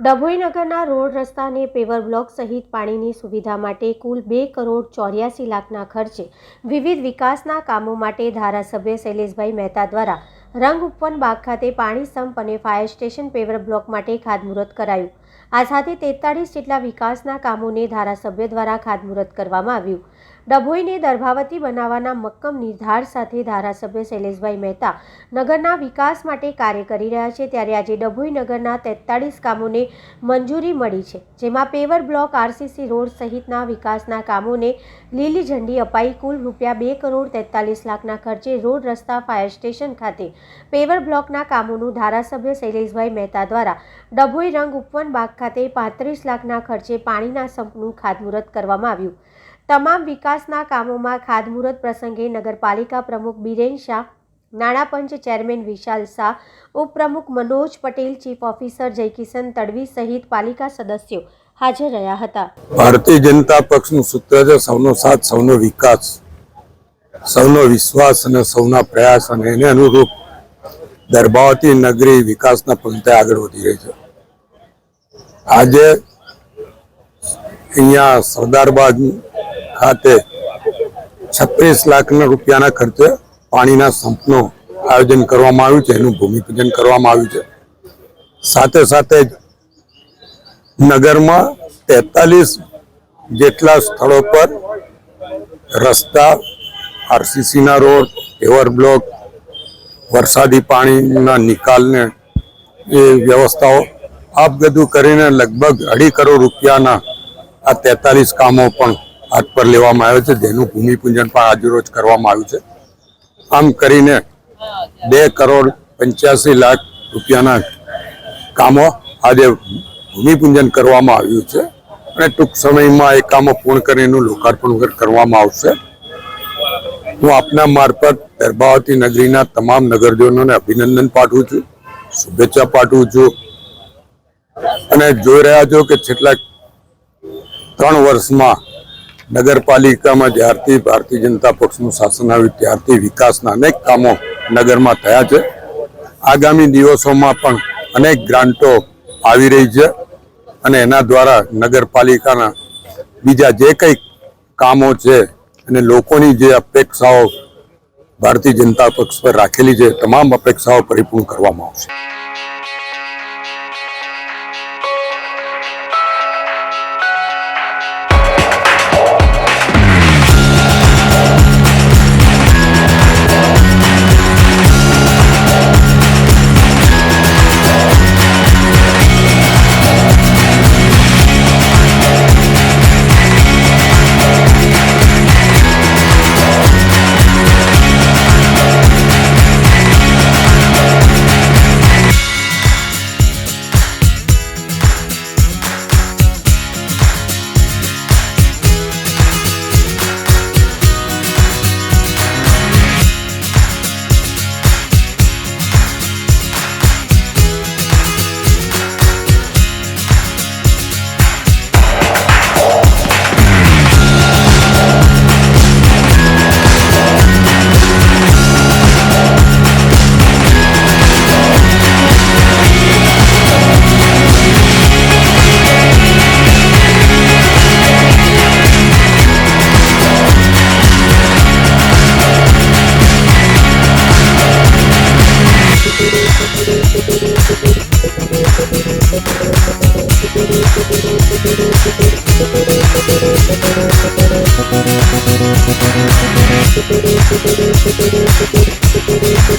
ડભોઈ નગરના રોડ રસ્તા અને પેવર બ્લોક સહિત પાણીની સુવિધા માટે કુલ બે કરોડ ચોર્યાસી લાખના ખર્ચે વિવિધ વિકાસના કામો માટે ધારાસભ્ય શૈલેષભાઈ મહેતા દ્વારા રંગ ઉપવન બાગ ખાતે પાણી સંપ અને ફાયર સ્ટેશન પેવર બ્લોક માટે ખાતમુહૂર્ત કરાયું. આ સાથે તેતાળીસ જેટલા વિકાસના કામોને ધારાસભ્ય દ્વારા ખાતમુહૂર્ત કરવામાં આવ્યું. ડભોઈને દર્ભાવતી બનાવવાના મક્કમ નિર્ધાર સાથે ધારાસભ્ય શૈલેષભાઈ મહેતા નગરના વિકાસ માટે કાર્ય કરી રહ્યા છે, ત્યારે આજે ડભોઈ નગરના તેતાળીસ કામોને મંજૂરી મળી છે, જેમાં પેવર બ્લોક આરસીસી રોડ સહિતના વિકાસના કામોને લીલી ઝંડી અપાઈ કુલ રૂપિયા બે કરોડ તેતાલીસ લાખના ખર્ચે રોડ રસ્તા, ફાયર સ્ટેશન ખાતે પેવર બ્લોકના કામોનું ધારાસભ્ય શૈલેષભાઈ મહેતા દ્વારા ડભોઈ રંગ ઉપવન બાગ ખાતે પાંત્રીસ લાખના ખર્ચે પાણીના સંપનું ખાતમુહૂર્ત કરવામાં આવ્યું. તમામ વિકાસના કામોમાં ખાતમુહૂર્ત પ્રસંગે નગરપાલિકા પ્રમુખ બિરેન શાહ, નાણાં પંચ ચેરમેન વિશાલ શાહ, ઉપપ્રમુખ મનોજ પટેલ, ચીફ ઓફિસર જયકિશન તડવી સહિત પાલિકા સદસ્યો હાજર રહ્યા હતા. ભારતીય જનતા પક્ષનું સૂત્ર છે, સૌનો સાથ, સૌનો વિકાસ. સૌનો વિશ્વાસ અને સૌના પ્રયાસ અને એને અનુરૂપ દરબાવતી નગરી વિકાસના પંથે આગળ વધી રહી છે. આજે અહીંયા સરદારબાગ ખાતે છત્રીસ લાખના રૂપિયાના ખર્ચે પાણીના સંપનું આયોજન કરવામાં આવ્યું છે, એનું ભૂમિપૂજન કરવામાં આવ્યું છે. સાથે સાથે જ નગરમાં તેતાલીસ જેટલા સ્થળો પર રસ્તા, આરસીસીના રોડ પેવર બ્લોક, વરસાદી પાણીના નિકાલને એ વ્યવસ્થાઓ આ બધું કરીને લગભગ અઢી કરોડ રૂપિયાના આ તેતાલીસ કામો પણ હાથ પર લેવામાં આવ્યો છે. જેનું ભૂમિપૂજન પણ આજરોજ કરવામાં આવ્યું છે. આમ કરીને બે કરોડ પંચ્યાસી લાખ રૂપિયાના કામો આજે ભૂમિપૂજન કરવામાં આવ્યું છે અને ટૂંક સમયમાં એ કામો પૂર્ણ કરીને લોકાર્પણ કરવામાં આવશે. હું આપના મારફત ગર્ભાવતી નગરીના તમામ નગરજનોને અભિનંદન પાઠવું છું. શુભેચ્છા પાઠવું છું. અને જોઈ રહ્યા છો કે છેલ્લા ત્રણ વર્ષમાં નગરપાલિકામાં જ્યારથી ભારતીય જનતા પક્ષનું શાસન આવ્યું, ત્યારથી વિકાસના અનેક કામો નગરમાં થયા છે. આગામી દિવસોમાં પણ અનેક ગ્રાન્ટો આવી રહી છે અને એના દ્વારા નગરપાલિકાના બીજા જે કંઈ કામો છે અને લોકોની જે અપેક્ષાઓ ભારતીય જનતા પક્ષ પર રાખેલી છે તમામ અપેક્ષાઓ પરિપૂર્ણ કરવામાં આવશે. Thank